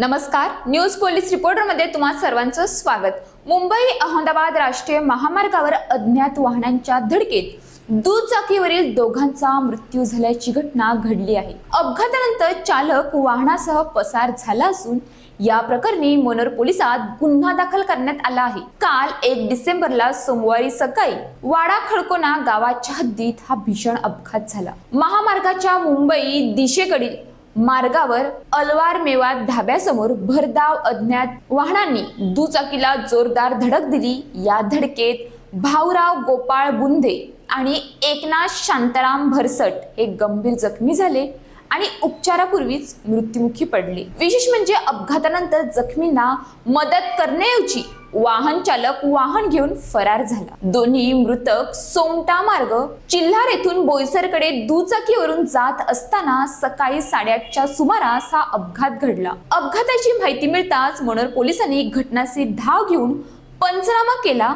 नमस्कार. News police रिपोर्टरमध्ये तुम्हा सर्वांचं स्वागत. मुंबई अहमदाबाद राष्ट्रीय महामार्गावर अज्ञात वाहनांच्या धडकेत दुचाकीवरील दोघांचा मृत्यू झाल्याची घटना घडली आहे. अपघातानंतर चालक वाहनासह पसार झाला असून या प्रकरणी मनोर पोलिसात गुन्हा दाखल करण्यात आला आहे. काल एक डिसेंबरला सोमवारी सकाळी वाडा खडकोना गावाच्या हद्दीत हा भीषण अपघात झाला. महामार्गाच्या मुंबई दिशेकडील मार्गावर अलवार मेवात धाब्यासमोर भरधाव अज्ञात वाहनांनी दुचाकीला जोरदार धडक दिली. या धडकेत भाऊराव गोपाळ बुंधे आणि एकनाथ शांताराम भरसट हे गंभीर जखमी झाले आणि उपचारापूर्वीच मृत्युमुखी पडले. विशेष म्हणजे अपघातानंतर जखमींना मदत करण्याऐवजी वाहन चालक वाहन घेऊन फरार झाला. दोन्ही मृतक सोमटा मार्ग चिल्हार येथून बोईसरकडे दुचाकीवरून जात असताना सकाळी साडेआठच्या सुमारास हा अपघात घडला. अपघाताची माहिती मिळताच मनोर पोलिसांनी घटनाची धाव घेऊन पंचनामा केला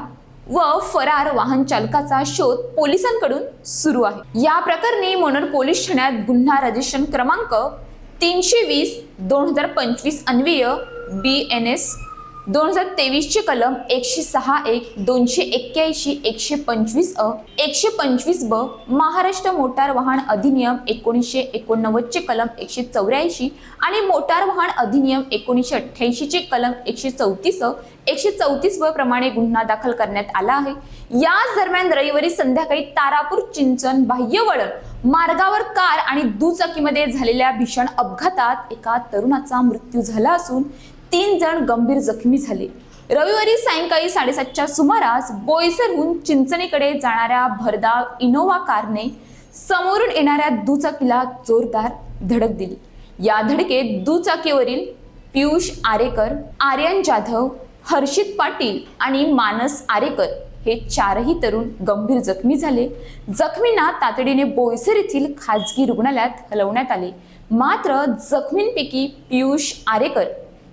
व फरार वाहन चालकाचा शोध पोलिसांकडून सुरू आहे. या प्रकरणी मनोर पोलीस ठाण्यात गुन्हा रजिस्ट्रेशन क्रमांक तीनशे वीस दोन हजार पंचवीस अन्वय बी एन एस दोन हजार तेवीसचे कलम एकशे सहा एक दोनशे एक्क्याऐंशी एकशे पंचवीस अ एकशे पंचवीस ब महाराष्ट्र मोटार वाहन अधिनियम एकोणीसशे एकोणनव्वदचे कलम एकशे चौऱ्याऐंशी आणि मोटार वाहन अधिनियम एकोणीसशे अठ्ठ्याऐंशीचे कलम एकशे चौतीस अ एकशे चौतीस ब प्रमाणे गुन्हा दाखल करण्यात आला आहे. याच दरम्यान रविवारी संध्याकाळी तारापूर चिंचन बाह्यवळण मार्गावर कार आणि दुचाकीमध्ये झालेल्या भीषण अपघातात एका तरुणाचा मृत्यू झाला असून तीन जण गंभीर जखमी झाले. रविवारी सायंकाळी साडेसातच्या सुमारास बोईसरहून चिंचणीकडे जाणाऱ्या भरधाव इनोव्हा कारने समोरून येणाऱ्या दुचाकीला जोरदार धडक दिली. या धडकेत दुचाकीवरील पियुष आरेकर आर्यन जाधव हर्षित पाटील आणि मानस आरेकर हे चारही तरुण गंभीर जखमी झाले. जखमींना तातडीने बोईसर येथील खाजगी रुग्णालयात हलवण्यात आले. मात्र जखमींपैकी पियुष आरेकर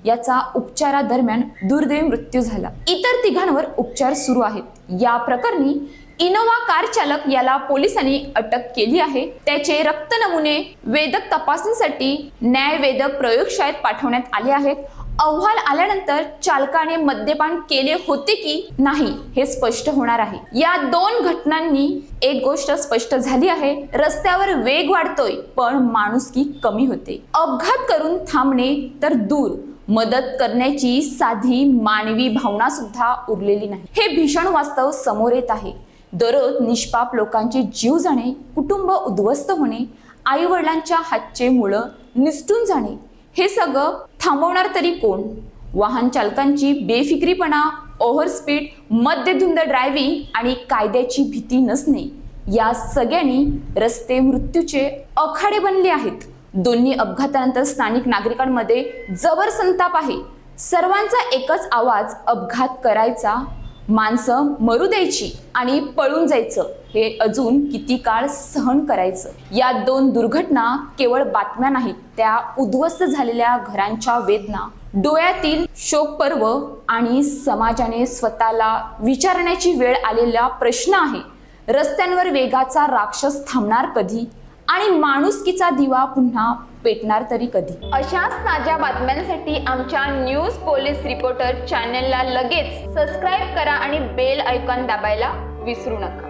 याचा उपचारादरम्यान दुर्दैवी मृत्यू झाला. इतर तिघांवर उपचार सुरू आहेत. या प्रकरणी इनोव्हा कार चालक याला पोलिसांनी अटक केली आहे. त्याचे रक्त नमुने वेदक तपासणीसाठी न्यायवेदक प्रयोगशाळेत पाठवण्यात आले आहेत. अहवाल आल्यानंतर चालकाने मद्यपान केले होते की नाही हे स्पष्ट होणार आहे. या दोन घटनांनी एक गोष्ट स्पष्ट झाली आहे. रस्त्यावर वेग वाढतोय पण माणुसकी कमी होते. अपघात करून थांबणे तर दूर. मदत करण्याची साधी मानवी भावना सुद्धा उरलेली नाही. हे भीषण वास्तव समोर येत आहे. दररोज निष्पाप लोकांचे जीव जाणे कुटुंब उद्ध्वस्त होणे आई वडिलांच्या हातचे मुळं निसटून जाणे हे सगळं थांबवणार तरी कोण? वाहन चालकांची बेफिक्रीपणा ओव्हर स्पीड मद्यधुंद ड्रायव्हिंग आणि कायद्याची भीती नसणे या सगळ्यांनी रस्ते मृत्यूचे अखाडे बनले आहेत. दोन्ही अपघातानंतर स्थानिक नागरिकांमध्ये जबर संताप आहे. सर्वांचा एकच आवाज अपघात करायचा माणसं मरू द्यायची आणि पळून जायचं हे अजून किती काळ सहन करायचं? या दोन दुर्घटना केवळ बातम्या नाहीत त्या उद्ध्वस्त झालेल्या घरांच्या वेदना. डोळ्यातील शोकपर्व आणि समाजाने स्वतःला विचारण्याची वेळ आलेला प्रश्न आहे. रस्त्यांवर वेगाचा राक्षस थांबणार कधी? आणि माणुसकीचा दिवा पुन्हा पेटणार तरी कधी? अशाच ताज्या बातम्यांसाठी आमच्या न्यूज पोलीस रिपोर्टर चॅनलला लगेच सबस्क्राईब करा आणि बेल ऐकॉन दाबायला विसरू नका.